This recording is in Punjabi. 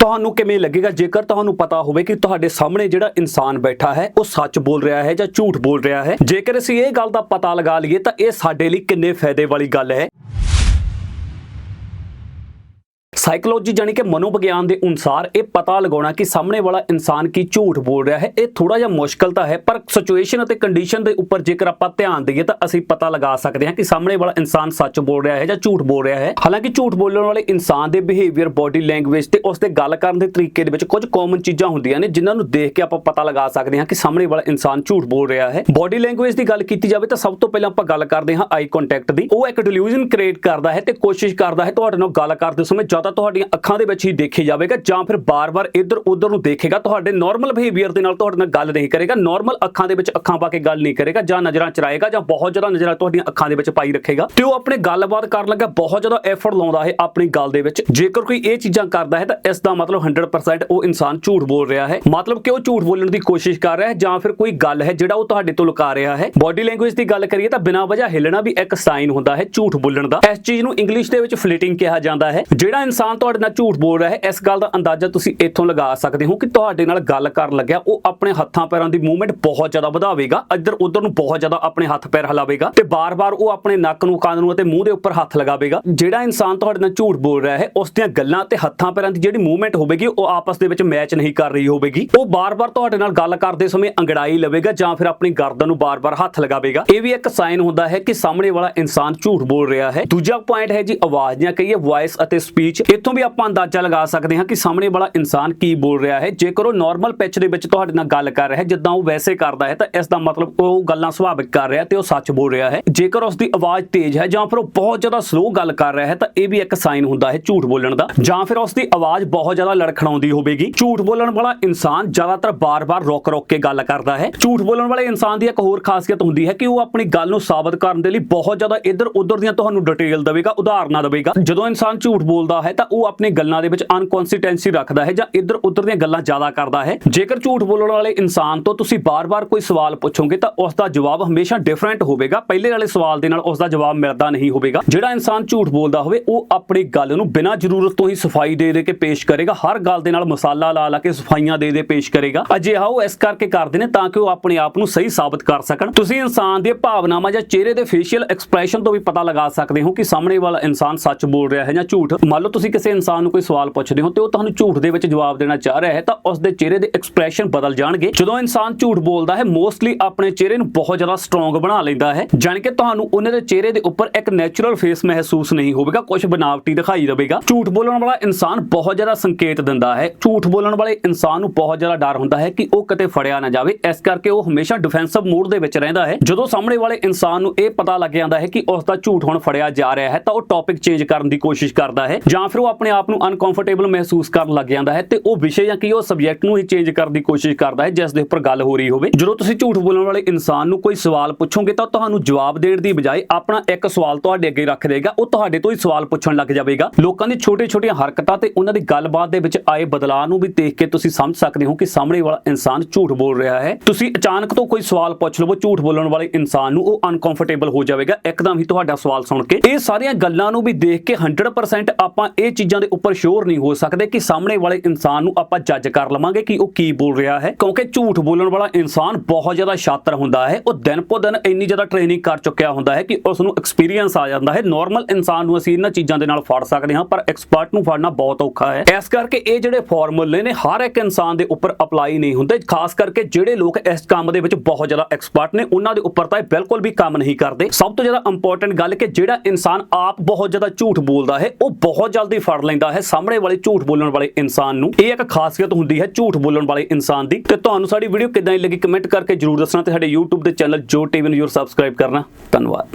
ਤੁਹਾਨੂੰ ਕਿਵੇਂ ਲੱਗੇਗਾ? ਜੇਕਰ ਤੁਹਾਨੂੰ ਪਤਾ ਹੋਵੇ ਕਿ ਤੁਹਾਡੇ ਸਾਹਮਣੇ ਜਿਹੜਾ ਇਨਸਾਨ ਬੈਠਾ ਹੈ, ਉਹ ਸੱਚ ਬੋਲ ਰਿਹਾ ਹੈ ਜਾਂ ਝੂਠ ਬੋਲ ਰਿਹਾ ਹੈ, ਜੇਕਰ ਅਸੀਂ ਇਹ ਗੱਲ ਦਾ ਪਤਾ ਲਗਾ ਲਈਏ ਤਾਂ ਇਹ ਸਾਡੇ ਲਈ ਕਿੰਨੇ ਫਾਇਦੇ ਵਾਲੀ ਗੱਲ ਹੈ। ਸਾਈਕੋਲੋਜੀ ਜਾਨੀ ਕਿ ਮਨੋਵਿਗਿਆਨ ਦੇ ਅਨੁਸਾਰ ਇਹ ਪਤਾ ਲਗਾਉਣਾ ਕਿ ਸਾਹਮਣੇ ਵਾਲਾ ਇਨਸਾਨ ਕੀ ਝੂਠ ਬੋਲ ਰਿਹਾ ਹੈ। ਇਹ ਥੋੜਾ ਜਿਹਾ ਮੁਸ਼ਕਲ ਤਾਂ ਹੈ, ਪਰ ਸਿਚੁਏਸ਼ਨ ਅਤੇ ਕੰਡੀਸ਼ਨ ਦੇ ਉੱਪਰ ਜੇਕਰ ਆਪਾਂ ਧਿਆਨ ਦਈਏ ਤਾਂ ਅਸੀਂ ਪਤਾ ਲਗਾ ਸਕਦੇ ਹਾਂ ਕਿ ਸਾਹਮਣੇ ਵਾਲਾ ਇਨਸਾਨ ਸੱਚ ਬੋਲ ਰਿਹਾ ਹੈ ਜਾਂ ਝੂਠ ਬੋਲ ਰਿਹਾ ਹੈ। ਹਾਲਾਂਕਿ ਝੂਠ ਬੋਲਣ ਵਾਲੇ ਇਨਸਾਨ ਦੇ ਬਿਹੇਵੀਅਰ ਬਾਡੀ ਲੈਂਗੁਏਜ ਤੇ ਉਸ ਦੇ ਗੱਲ ਕਰਨ ਦੇ ਤਰੀਕੇ ਦੇ ਵਿੱਚ ਕੁਝ ਕਾਮਨ ਚੀਜ਼ਾਂ ਹੁੰਦੀਆਂ ਨੇ, ਜਿਨ੍ਹਾਂ ਨੂੰ ਦੇਖ ਕੇ ਆਪਾਂ ਪਤਾ ਲਗਾ ਸਕਦੇ ਹਾਂ ਕਿ ਸਾਹਮਣੇ ਵਾਲਾ ਇਨਸਾਨ ਝੂਠ ਬੋਲ ਰਿਹਾ ਹੈ। ਬਾਡੀ ਲੈਂਗੁਏਜ ਦੀ ਗੱਲ ਕੀਤੀ ਜਾਵੇ ਤਾਂ ਸਭ ਤੋਂ ਪਹਿਲਾਂ ਆਪਾਂ ਗੱਲ ਕਰਦੇ ਹਾਂ ਆਈ ਕੰਟੈਕਟ ਦੀ। ਉਹ ਇੱਕ ਡਿਲੂਜਨ ਕ੍ਰੀਏਟ ਕਰਦਾ ਹੈ ਤੇ ਕੋਸ਼ਿਸ਼ ਕਰਦਾ ਹੈ ਤੁਹਾਡੇ ਨਾਲ ਗੱਲ ਕਰਦੇ ਸਮੇਂ ਜ਼ਿਆਦਾ ਤੁਹਾਡੀਆਂ ਅੱਖਾਂ ਦੇ ਵਿੱਚ ਹੀ ਦੇਖੀ ਜਾਵੇਗਾ ਜਾਂ ਫਿਰ ਬਾਰ-ਬਾਰ ਇੱਧਰ ਉੱਧਰ ਨੂੰ ਦੇਖੇਗਾ। ਤੁਹਾਡੇ ਨਾਰਮਲ ਬਿਹੇਵੀਅਰ ਦੇ ਨਾਲ ਤੁਹਾਡੇ ਨਾਲ ਗੱਲ ਨਹੀਂ ਕਰੇਗਾ। ਨਾਰਮਲ ਅੱਖਾਂ ਦੇ ਵਿੱਚ ਅੱਖਾਂ ਪਾ ਕੇ ਗੱਲ ਨਹੀਂ ਕਰੇਗਾ ਜਾਂ ਨਜ਼ਰਾਂ ਚਰਾਏਗਾ ਜਾਂ ਬਹੁਤ ਜ਼ਿਆਦਾ ਨਜ਼ਰਾਂ ਤੁਹਾਡੀਆਂ ਅੱਖਾਂ ਦੇ ਵਿੱਚ ਪਾਈ ਰੱਖੇਗਾ। ਤੇ ਉਹ ਆਪਣੇ ਗੱਲਬਾਤ ਕਰਨ ਲੱਗਾ, ਬਹੁਤ ਜ਼ਿਆਦਾ ਐਫਰਟ ਲਾਉਂਦਾ ਹੈ ਆਪਣੀ ਗੱਲ ਦੇ ਵਿੱਚ। ਜੇਕਰ ਕੋਈ ਇਹ ਚੀਜ਼ਾਂ ਕਰਦਾ ਹੈ ਤਾਂ ਇਸ ਦਾ ਮਤਲਬ 100% ਉਹ ਇਨਸਾਨ ਝੂਠ ਬੋਲ ਰਿਹਾ ਹੈ। ਮਤਲਬ ਕਿ ਉਹ ਝੂਠ ਬੋਲਣ ਦੀ ਕੋਸ਼ਿਸ਼ ਕਰ ਰਿਹਾ ਹੈ ਜਾਂ ਫਿਰ ਕੋਈ ਗੱਲ ਹੈ ਜਿਹੜਾ ਉਹ ਤੁਹਾਡੇ ਤੋਂ ਲੁਕਾ ਰਿਹਾ ਹੈ। ਬਾਡੀ ਲੈਂਗੁਏਜ ਦੀ ਗੱਲ ਕਰੀਏ ਤਾਂ ਬਿਨਾਂ ਵਜ੍ਹਾ ਹਿੱਲਣਾ ਵੀ ਇੱਕ ਸਾਈਨ ਹੁੰਦਾ ਹੈ ਝੂਠ ਬੋਲਣ ਦਾ। ਇਸ ਚੀਜ਼ ਨੂੰ ਇੰਗਲਿਸ਼ ਦੇ ਵਿੱਚ ਫਲਿਟਿੰਗ ਕਿਹਾ ਜਾਂਦਾ ਹੈ। ਜਿਹੜਾ ਇਨਸਾਨ ਤੁਹਾਡੇ ਨਾਲ ਝੂਠ ਬੋਲ ਰਿਹਾ ਹੈ। ਇਸ ਗੱਲ ਦਾ ਅੰਦਾਜ਼ਾ ਤੁਸੀਂ ਇੱਥੋਂ ਲਗਾ ਸਕਦੇ ਹੋ ਕਿ ਤੁਹਾਡੇ ਨਾਲ ਗੱਲ ਕਰਨ ਲੱਗਿਆ, ਉਹ ਆਪਣੇ ਹੱਥਾਂ ਪੈਰਾਂ ਦੀ ਮੂਵਮੈਂਟ ਬਹੁਤ ਜ਼ਿਆਦਾ ਵਧਾਵੇਗਾ, ਇੱਧਰ ਉੱਧਰ ਨੂੰ ਬਹੁਤ ਜ਼ਿਆਦਾ ਆਪਣੇ ਹੱਥ ਪੈਰ ਹਿਲਾਵੇਗਾ ਤੇ ਬਾਰ-ਬਾਰ ਉਹ ਆਪਣੇ ਨੱਕ ਨੂੰ, ਕੰਨ ਨੂੰ ਅਤੇ ਮੂੰਹ ਦੇ ਉੱਪਰ ਹੱਥ ਲਗਾਵੇਗਾ। ਜਿਹੜਾ ਇਨਸਾਨ ਤੁਹਾਡੇ ਨਾਲ ਝੂਠ ਬੋਲ ਰਿਹਾ ਹੈ, ਉਸ ਦੀਆਂ ਗੱਲਾਂ ਤੇ ਹੱਥਾਂ ਪੈਰਾਂ ਦੀ ਜਿਹੜੀ ਮੂਵਮੈਂਟ ਹੋਵੇਗੀ, ਉਹ ਆਪਸ ਦੇ ਵਿੱਚ ਮੈਚ ਨਹੀਂ ਕਰ ਰਹੀ ਹੋਵੇਗੀ। ਉਹ ਬਾਰ-ਬਾਰ ਤੁਹਾਡੇ ਨਾਲ ਗੱਲ ਕਰਦੇ ਸਮੇਂ ਅੰਗੜਾਈ ਲਵੇਗਾ ਜਾਂ ਫਿਰ ਆਪਣੀ ਗਰਦਨ ਨੂੰ ਬਾਰ-ਬਾਰ ਹੱਥ ਲਗਾਵੇਗਾ। ਇਹ ਵੀ ਇੱਕ ਸਾਈਨ ਹੁੰਦਾ ਹੈ ਕਿ ਸਾਹਮਣੇ ਵਾਲਾ ਇਨਸਾਨ ਝੂਠ ਬੋਲ ਰਿਹਾ ਹੈ। ਦੂਜਾ ਪੁਆਇੰਟ ਹੈ ਜੀ ਆਵਾਜ਼ ਜਾਂ ਕਹੀਏ ਵੌਇਸ ਅਤੇ ਸਪੀਚ ਇੱਥੋਂ ਵੀ ਆਪਾਂ ਅੰਦਾਜ਼ਾ ਲਗਾ ਸਕਦੇ ਹਾਂ ਕਿ ਸਾਹਮਣੇ ਵਾਲਾ ਇਨਸਾਨ ਕੀ ਬੋਲ ਰਿਹਾ ਹੈ। ਜੇਕਰ ਉਹ ਨਾਰਮਲ ਪਿਚ ਦੇ ਵਿੱਚ ਤੁਹਾਡੇ ਨਾਲ ਗੱਲ ਕਰ ਰਿਹਾ ਹੈ, ਜਿੱਦਾਂ ਉਹ ਵੈਸੇ ਕਰਦਾ ਹੈ, ਤਾਂ ਇਸ ਦਾ ਮਤਲਬ ਉਹ ਗੱਲਾਂ ਸੁਭਾਵਿਕ ਕਰ ਰਿਹਾ ਤੇ ਉਹ ਸੱਚ ਬੋਲ ਰਿਹਾ ਹੈ। ਜੇਕਰ ਉਸ ਦੀ ਆਵਾਜ਼ ਤੇਜ਼ ਹੈ ਜਾਂ ਫਿਰ ਉਹ ਬਹੁਤ ਜ਼ਿਆਦਾ ਸਲੋ ਗੱਲ ਕਰ ਰਿਹਾ ਹੈ, ਤਾਂ ਇਹ ਵੀ ਇੱਕ ਸਾਈਨ ਹੁੰਦਾ ਹੈ ਝੂਠ ਬੋਲਣ ਦਾ। ਜਾਂ ਫਿਰ ਉਸ ਦੀ ਆਵਾਜ਼ ਬਹੁਤ ਜ਼ਿਆਦਾ ਲੜਖੜਾਉਂਦੀ ਹੋਵੇਗੀ। ਝੂਠ ਬੋਲਣ ਵਾਲਾ ਇਨਸਾਨ ਜ਼ਿਆਦਾਤਰ ਬਾਰ-ਬਾਰ ਰੁਕ-ਰੁਕ ਕੇ ਗੱਲ ਕਰਦਾ ਹੈ। ਝੂਠ ਬੋਲਣ ਵਾਲੇ ਇਨਸਾਨ ਦੀ ਇੱਕ ਹੋਰ ਖਾਸੀਅਤ ਹੁੰਦੀ ਹੈ ਕਿ ਉਹ ਆਪਣੀ ਗੱਲ ਨੂੰ ਸਾਬਤ ਕਰਨ ਦੇ ਲਈ ਬਹੁਤ ਜ਼ਿਆਦਾ ਇੱਧਰ-ਉੱਧਰ ਦੀਆਂ ਤੁਹਾਨੂੰ ਡਿਟੇਲ ਦੇਵੇਗਾ, ਉਦਾਹਰਨਾਂ ਦੇਵੇਗਾ। ਜਦੋਂ ਇਨਸਾਨ ਝੂਠ ਬੋਲਦਾ ਹੈ ਤਾਂ ਉਹ ਆਪਣੇ ਗੱਲਾਂ ਦੇ ਵਿੱਚ ਅਨਕਨਸਿਸਟੈਂਸੀ ਰੱਖਦਾ ਹੈ ਜਾਂ ਇੱਧਰ-ਉੱਧਰ ਦੀਆਂ ਗੱਲਾਂ ਜ਼ਿਆਦਾ ਕਰਦਾ ਹੈ। ਜੇਕਰ ਝੂਠ ਬੋਲਣ ਵਾਲੇ ਇਨਸਾਨ ਤੋਂ ਤੁਸੀਂ ਬਾਰ-ਬਾਰ ਕੋਈ ਸਵਾਲ ਪੁੱਛੋਗੇ ਤਾਂ ਉਸ ਦਾ ਜਵਾਬ ਹਮੇਸ਼ਾ ਡਿਫਰੈਂਟ ਹੋਵੇਗਾ। ਪਹਿਲੇ ਵਾਲੇ ਸਵਾਲ ਦੇ ਨਾਲ ਉਸ ਦਾ ਜਵਾਬ ਮਿਲਦਾ ਨਹੀਂ ਹੋਵੇਗਾ। ਜਿਹੜਾ ਇਨਸਾਨ ਝੂਠ ਬੋਲਦਾ ਹੋਵੇ, ਉਹ ਆਪਣੀ ਗੱਲ ਨੂੰ ਬਿਨਾਂ ਜ਼ਰੂਰਤ ਤੋਂ ਹੀ ਸਫ਼ਾਈ ਦੇ ਦੇ ਕੇ ਪੇਸ਼ ਕਰੇਗਾ। ਹਰ ਗੱਲ ਦੇ ਨਾਲ ਮਸਾਲਾ ਲਾ ਲਾ ਕੇ ਸਫਾਈਆਂ ਦੇ ਦੇ ਪੇਸ਼ ਕਰੇਗਾ। ਅਜਿਹਾ ਉਹ ਇਸ ਕਰਕੇ ਕਰਦੇ ਨੇ ਤਾਂ ਕਿ ਉਹ ਆਪਣੇ ਆਪ ਨੂੰ ਸਹੀ ਸਾਬਤ ਕਰ ਸਕਣ। ਤੁਸੀਂ ਇਨਸਾਨ ਦੀਆਂ ਭਾਵਨਾਵਾਂ ਜਾਂ ਚਿਹਰੇ ਦੇ ਫੇਸ਼ੀਅਲ ਐਕਸਪ੍ਰੈਸ਼ਨ ਤੋਂ ਵੀ ਪਤਾ ਲਗਾ ਸਕਦੇ ਹੋ ਕਿ ਸਾਹਮਣੇ ਵਾਲਾ ਇਨਸਾਨ ਸੱਚ ਬੋਲ ਰਿਹਾ ਹੈ ਜਾਂ ਝੂਠ। ਮੰਨ ਲਓ ਤੁਸੀਂ ਕਿਸੇ ਇਨਸਾਨ ਨੂੰ ਕੋਈ ਸਵਾਲ ਪੁੱਛਦੇ ਹੋ ਤੇ ਉਹ ਤੁਹਾਨੂੰ ਝੂਠ ਦੇ ਵਿੱਚ ਜਵਾਬ ਦੇਣਾ ਚਾਹ ਰਿਹਾ ਹੈ, ਤਾਂ ਉਸ ਦੇ ਚਿਹਰੇ ਦੇ ਐਕਸਪ੍ਰੈਸ਼ਨ ਬਦਲ ਜਾਣਗੇ। ਜਦੋਂ ਇਨਸਾਨ ਝੂਠ ਬੋਲਦਾ ਹੈ ਮੋਸਟਲੀ ਆਪਣੇ ਚਿਹਰੇ ਨੂੰ ਬਹੁਤ ਜ਼ਿਆਦਾ ਸਟਰੋਂਗ ਬਣਾ ਲੈਂਦਾ ਹੈ, ਜਾਣੀ ਕਿ ਤੁਹਾਨੂੰ ਉਹਨਾਂ ਦੇ ਚਿਹਰੇ ਦੇ ਉੱਪਰ ਇੱਕ ਨੈਚੁਰਲ ਫੇਸ ਮਹਿਸੂਸ ਨਹੀਂ ਹੋਵੇਗਾ ਕੁਝ ਬਨਾਵਟੀ ਦਿਖਾਈ ਦੇਵੇਗਾ। ਝੂਠ ਬੋਲਣ ਵਾਲਾ ਇਨਸਾਨ ਬਹੁਤ ਜ਼ਿਆਦਾ ਸੰਕੇਤ ਦਿੰਦਾ ਹੈ। ਝੂਠ ਬੋਲਣ ਵਾਲੇ ਇਨਸਾਨ ਨੂੰ ਬਹੁਤ ਜ਼ਿਆਦਾ ਡਰ ਹੁੰਦਾ ਹੈ ਕਿ ਉਹ ਕਿਤੇ ਫੜਿਆ ਨਾ ਜਾਵੇ, ਇਸ ਕਰਕੇ ਉਹ ਹਮੇਸ਼ਾ ਡਿਫੈਂਸਿਵ ਮੂਡ ਦੇ ਵਿੱਚ ਰਹਿੰਦਾ ਹੈ। ਜਦੋਂ ਸਾਹਮਣੇ ਵਾਲੇ ਇਨਸਾਨ ਨੂੰ ਇਹ ਪਤਾ ਲੱਗ ਜਾਂਦਾ ਹੈ ਕਿ ਉਸ ਦਾ ਝੂਠ ਹੁਣ ਫੜਿਆ ਜਾ ਰਿਹਾ ਹੈ, ਤਾਂ ਉਹ ਟੌਪਿਕ ਚੇਂਜ ਕਰਨ ਦੀ ਕੋਸ਼ਿਸ਼ ਕਰਦਾ ਹੈ, ਜਾਂ ਫਿਰ ਉਹ ਆਪਣੇ ਆਪ ਨੂੰ ਅਨਕੰਫਰਟੇਬਲ ਮਹਿਸੂਸ ਕਰਨ ਲੱਗ ਜਾਂਦਾ ਹੈ ਤੇ ਉਹ ਵਿਸ਼ੇ ਜਾਂ ਕੀ ਉਹ ਸਬਜੈਕਟ ਨੂੰ ਹੀ ਚੇਂਜ ਕਰਨ ਦੀ ਕੋਸ਼ਿਸ਼ ਕਰਦਾ ਹੈ, ਜਿਸ ਦੇ ਉੱਪਰ ਗੱਲ ਹੋ ਰਹੀ ਹੋਵੇ। ਜਦੋਂ ਤੁਸੀਂ ਝੂਠ ਬੋਲਣ ਵਾਲੇ ਇਨਸਾਨ ਨੂੰ ਕੋਈ ਸਵਾਲ ਪੁੱਛੋਗੇ ਤਾਂ ਤੁਹਾਨੂੰ ਜਵਾਬ ਦੇਣ ਦੀ ਬਜਾਏ ਆਪਣਾ ਇੱਕ ਸਵਾਲ ਤੁਹਾਡੇ ਅੱਗੇ ਰੱਖ ਦੇਗਾ, ਉਹ ਤੁਹਾਡੇ ਤੋਂ ਹੀ ਸਵਾਲ ਪੁੱਛਣ ਲੱਗ ਜਾਵੇਗਾ। ਲੋਕਾਂ ਦੀ ਛੋਟੇ-ਛੋਟੀਆਂ ਹਰਕਤਾਂ ਤੇ ਉਹਨਾਂ ਦੀ ਗੱਲਬਾਤ ਦੇ ਵਿੱਚ ਆਏ ਬਦਲਾਅ ਨੂੰ ਵੀ ਦੇਖ ਕੇ ਤੁਸੀਂ ਸਮਝ ਸਕਦੇ ਹੋ ਕਿ ਸਾਹਮਣੇ ਵਾਲਾ ਇਨਸਾਨ ਝੂਠ ਬੋਲ ਰਿਹਾ ਹੈ। ਤੁਸੀਂ ਅਚਾਨਕ ਤੋਂ ਕੋਈ ਸਵਾਲ ਪੁੱਛ ਲਵੋ, ਝੂਠ ਬੋਲਣ ਵਾਲੇ ਇਨਸਾਨ ਨੂੰ, ਉਹ ਅਨਕੰਫਰਟੇਬਲ ਹੋ ਜਾਵੇਗਾ। ਇੱਕਦਮ ਹੀ ਤੁਹਾਡਾ ਸਵਾਲ ਸੁਣ ਕੇ। ਇਹ ਸਾਰੀਆਂ ਗੱਲਾਂ ਨੂੰ ਵੀ ਦੇਖ ਕੇ 100% ਆਪਾਂ ਇਹ ਚੀਜ਼ਾਂ ਦੇ ਉੱਪਰ ਸ਼ੋਰ ਨਹੀਂ ਹੋ ਸਕਦੇ ਕਿ ਸਾਹਮਣੇ ਵਾਲੇ ਇਨਸਾਨ ਨੂੰ ਆਪਾਂ ਜੱਜ ਕਰ ਲਵਾਂਗੇ ਕਿ ਉਹ ਕੀ ਬੋਲ ਰਿਹਾ ਹੈ। ਕਿਉਂਕਿ ਝੂਠ ਬੋਲਣ ਵਾਲਾ ਇਨਸਾਨ ਬਹੁਤ ਜ਼ਿਆਦਾ ਸ਼ਾਤਰ ਹੁੰਦਾ ਹੈ। ਉਹ ਦਿਨ ਪੋ ਦਿਨ ਇੰਨੀ ਜ਼ਿਆਦਾ ਟ੍ਰੇਨਿੰਗ ਕਰ ਚੁੱਕਿਆ ਹੁੰਦਾ ਹੈ ਕਿ ਉਸ ਨੂੰ ਐਕਸਪੀਰੀਅੰਸ ਆ ਜਾਂਦਾ ਹੈ। ਨਾਰਮਲ ਇਨਸਾਨ ਨੂੰ ਅਸੀਂ ਇਹਨਾਂ ਚੀਜ਼ਾਂ ਦੇ ਨਾਲ ਫੜ ਸਕਦੇ ਹਾਂ, ਪਰ ਐਕਸਪਰਟ ਨੂੰ ਫੜਨਾ ਬਹੁਤ ਔਖਾ ਹੈ। ਇਸ ਕਰਕੇ ਇਹ ਜਿਹੜੇ ਫਾਰਮੂਲੇ ਨੇ, ਹਰ ਇੱਕ ਇਨਸਾਨ ਦੇ ਉੱਪਰ ਅਪਲਾਈ ਨਹੀਂ ਹੁੰਦੇ। ਖਾਸ ਕਰਕੇ ਜਿਹੜੇ ਲੋਕ ਇਸ ਕੰਮ ਦੇ ਵਿੱਚ ਬਹੁਤ ਜ਼ਿਆਦਾ ਐਕਸਪਰਟ ਨੇ, ਉਹਨਾਂ ਦੇ ਉੱਪਰ ਤਾਂ ਇਹ ਬਿਲਕੁਲ ਵੀ ਕੰਮ ਨਹੀਂ ਕਰਦੇ। ਸਭ ਤੋਂ ਜ਼ਿਆਦਾ ਇੰਪੋਰਟੈਂਟ ਗੱਲ ਕਿ ਜਿਹੜਾ ਇਨਸਾਨ ਆਪ ਬਹੁਤ ਜ਼ਿਆਦਾ ਝੂਠ ਬੋਲਦਾ ਹੈ, ਉਹ ਬਹੁਤ ਜਲਦੀ ਫੜ ਲੈਂਦਾ ਹੈ ਸਾਹਮਣੇ ਵਾਲੇ ਝੂਠ ਬੋਲਣ ਵਾਲੇ ਇਨਸਾਨ ਨੂੰ। ਇਹ ਇੱਕ ਖਾਸੀਅਤ ਹੁੰਦੀ ਹੈ ਝੂਠ ਬੋਲਣ ਵਾਲੇ ਇਨਸਾਨ ਦੀ। ਤੇ ਤੁਹਾਨੂੰ ਸਾਡੀ ਵੀਡੀਓ ਕਿਦਾਂ ਦੀ ਲੱਗੀ ਕਮੈਂਟ ਕਰਕੇ ਜਰੂਰ ਦੱਸਣਾ ਤੇ ਸਾਡੇ YouTube ਦੇ ਚੈਨਲ ਜੋ ਟੀਵੀ ਨੂੰ ਜਰੂਰ ਸਬਸਕ੍ਰਾਈਬ ਕਰਨਾ। ਧੰਨਵਾਦ।